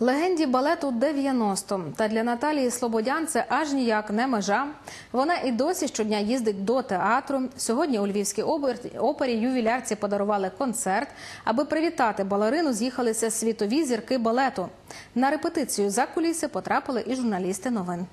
Легенді балету 90. Та для Наталії Слободян це аж ніяк не межа. Вона і досі щодня їздить до театру. Сьогодні у Львівській опері ювілярці подарували концерт. Аби привітати балерину, з'їхалися світові зірки балету. На репетицію за куліси потрапили і журналісти новин.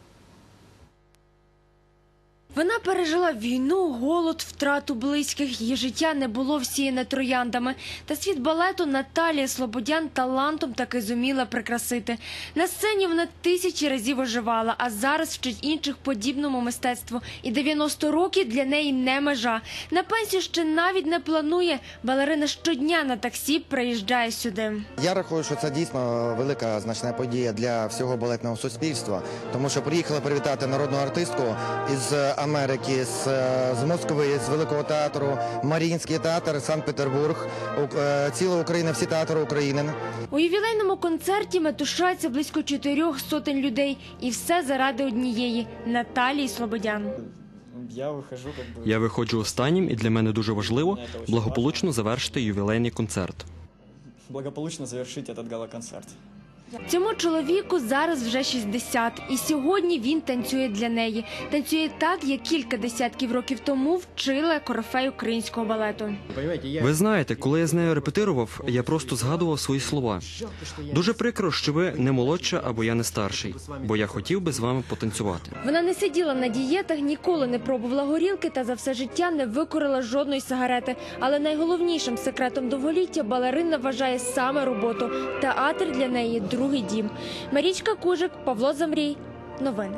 Вона пережила війну, голод, втрату близьких. Її життя не було всіяне трояндами. Та світ балету Наталія Слободян талантом таки зуміла прикрасити. На сцені вона тисячі разів оживала, а зараз вчить інших подібному мистецтву. І 90 років для неї не межа. На пенсію ще навіть не планує. Балерина щодня на таксі приїжджає сюди. Я рахую, що це дійсно велика значна подія для всього балетного суспільства, тому що приїхали привітати народну артистку із Америки, з, е, з Москви, з Великого театру, Маріїнський театр, Санкт-Петербург, У- е, ціла Україна, всі театри України. У ювілейному концерті метушаться близько чотирьох сотень людей. І все заради однієї Наталії Слободян. Я выхожу как бы... Я виходжу останнім, і для мене дуже важливо благополучно завершити ювілейний концерт. благополучно завершить этот гала-концерт. Цьому чоловіку зараз вже 60, і сьогодні він танцює для неї. Танцює так, як кілька десятків років тому вчила корифей українського балету. Ви знаєте, коли я з нею репетирував, я просто згадував свої слова. Дуже прикро, що ви не молодша або я не старший, бо я хотів би з вами потанцювати. Вона не сиділа на дієтах, ніколи не пробувала горілки та за все життя не викорила жодної сигарети. Але найголовнішим секретом довголіття балерина вважає саме роботу. Театр для неї другий дім. Марічка Кужик, Павло Замрій. Новини.